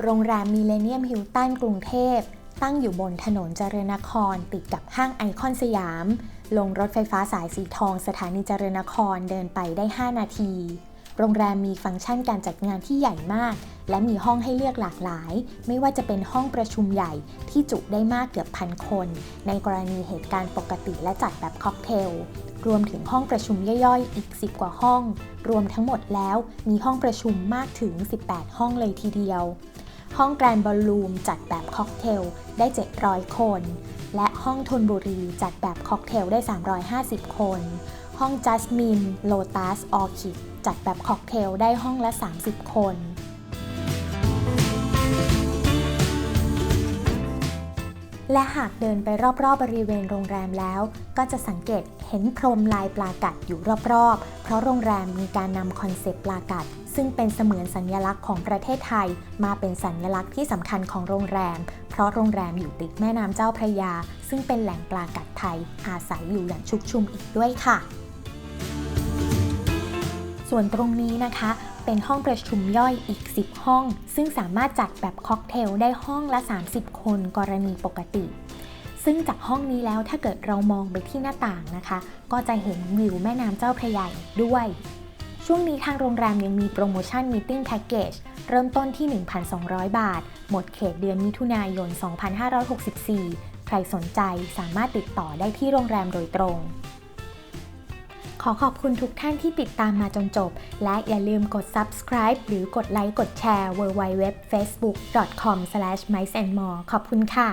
โรงแรมมิเลเนียมฮิลตันกรุงเทพ ตั้งอยู่บนถนนเจริญนคร ติดกับห้างไอคอนสยาม ลงรถไฟฟ้าสายสีทองสถานีเจริญนครเดินไปได้ 5 นาที โรงแรมมีฟังก์ชันการจัดงานที่ใหญ่มาก และมีห้องให้เลือกหลากหลาย ไม่ว่าจะเป็นห้องประชุมใหญ่ที่จุได้มากเกือบพันคน ในกรณีเหตุการณ์ปกติและจัดแบบค็อกเทลรวมถึงห้องประชุมย่อยๆ อีก 10 กว่าห้อง รวมทั้งหมดแล้วมีห้องประชุมมากถึง 18 ห้องเลยทีเดียว ห้องแกรนด์บอลลูมจัดแบบค็อกเทลได้ 700 คน และห้องทนบุรีจัดแบบค็อกเทลได้ 350 คน ห้องจัสมินโลตัสออคิดจัดแบบค็อกเทลได้ห้องละ 30 คน และหากเดินไปรอบๆบริเวณโรงแรมแล้ว ก็จะสังเกตเห็นพรมลายปลากัดอยู่รอบๆ เพราะโรงแรมมีการนำคอนเซปต์ปลากัด ซึ่งเป็นเสมือนสัญลักษณ์ของประเทศไทย มาเป็นสัญลักษณ์ที่สำคัญของโรงแรม เพราะโรงแรมอยู่ติดแม่น้ำเจ้าพระยา ซึ่งเป็นแหล่งปลากัดไทยอาศัยอยู่อย่างชุกชุมอีกด้วยค่ะ ส่วนตรงนี้นะคะ เป็นห้องประชุมย่อยอีก 10 ห้อง ซึ่งสามารถจัดแบบค็อกเทลได้ห้องละ 30 คนกรณีปกติ ซึ่งจากห้องนี้แล้วถ้าเกิดเรามองไปที่หน้าต่างนะคะ ก็จะเห็นวิวแม่น้ำเจ้าพระยาด้วย ช่วงนี้ทางโรงแรมยังมีโปรโมชั่นมีติ้งแพ็กเกจเริ่มต้นที่ 1,200 บาท หมดเขตเดือนมิถุนายน 2564 ใครสนใจสามารถติดต่อได้ที่โรงแรมโดยตรง อขอบคุณทุกท่านที่ติดตามมาจนจบ และอย่าลืมกด subscribe หรือกดไลค์กดแชร์ www.facebook.com/miceandmore ขอบคุณค่ะ